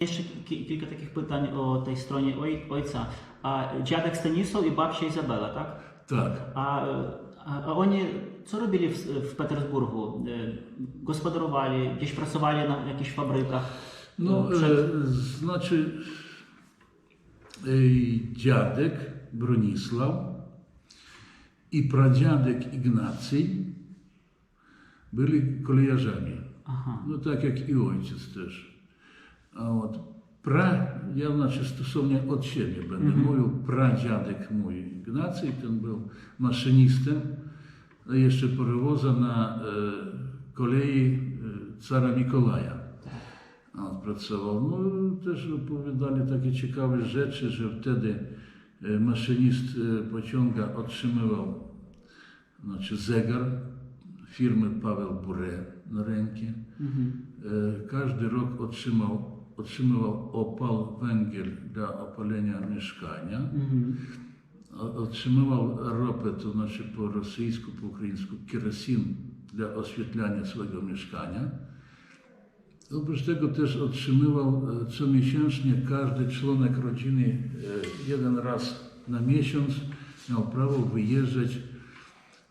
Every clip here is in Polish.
Jeszcze ki- kilka takich pytań o tej stronie oj, ojca. A dziadek Stanisław i babcia Izabela, tak? Tak. A, a, a oni co robili w, w Petersburgu? E, Gospodarowali, gdzieś pracowali na jakichś fabrykach? No, E, przed- e, znaczy e, dziadek Bronisław i pradziadek Ignacy byli kolejarzami. Aha. No tak jak i ojciec też. A od pra, ja znaczy stosownie od siebie będę mówił, pradziadek mój Ignacy, ten był maszynistą, a jeszcze parowoza na e, kolei e, cara Mikołaja. A on pracował. No też opowiadali takie ciekawe rzeczy, że wtedy e, maszynist pociąga otrzymywał znaczy zegar firmy Paweł Bure na rękę. E, Każdy rok otrzymał, otrzymywał opał, węgiel dla opalenia mieszkania. Mhm. Otrzymywał ropę, to znaczy po rosyjsku, po ukraińsku kerosin dla oświetlania swojego mieszkania. Oprócz tego też otrzymywał e, comiesięcznie każdy członek rodziny e, jeden raz na miesiąc miał prawo wyjeżdżać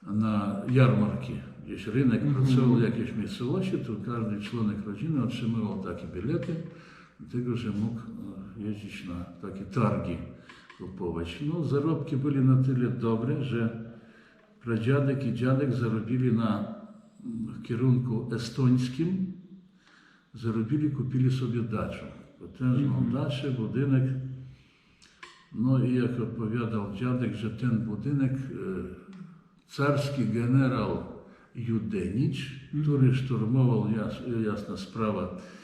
na jarmarki. Gdzieś rynek pracował w jakiejś miejscowości, to każdy członek rodziny otrzymywał takie bilety, dlatego że mógł e, jeździć na takie targi kupować. No, zarobki byli na tyle dobre, że pradziadek i dziadek zarobili na mm, kierunku estońskim, zarobili, kupili sobie daczę. Potężną daczę, budynek. No i jak opowiadał dziadek, że ten budynek e, carski generał Judenicz, który szturmował, jas, jasna sprawa, e,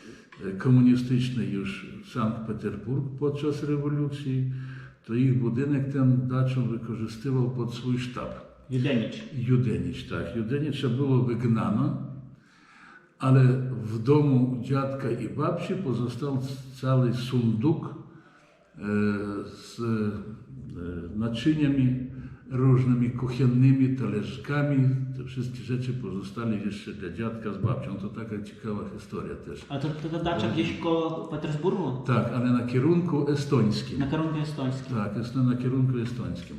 komunistyczny już Sankt Petersburg podczas rewolucji, to ich budynek ten daczą wykorzystywał pod swój sztab. Judenicz. Judenicz, tak. Judenicza było wygnano, ale w domu dziadka i babci pozostał cały sunduk e, z e, naczyniami różnymi kuchennymi, talerzkami. Te wszystkie rzeczy pozostali jeszcze dla dziadka z babcią. To taka ciekawa historia też. A to, to ta dacza gdzieś koło Petersburgu? Tak, ale na kierunku estońskim. Na kierunku estońskim. Tak, jest to na kierunku estońskim.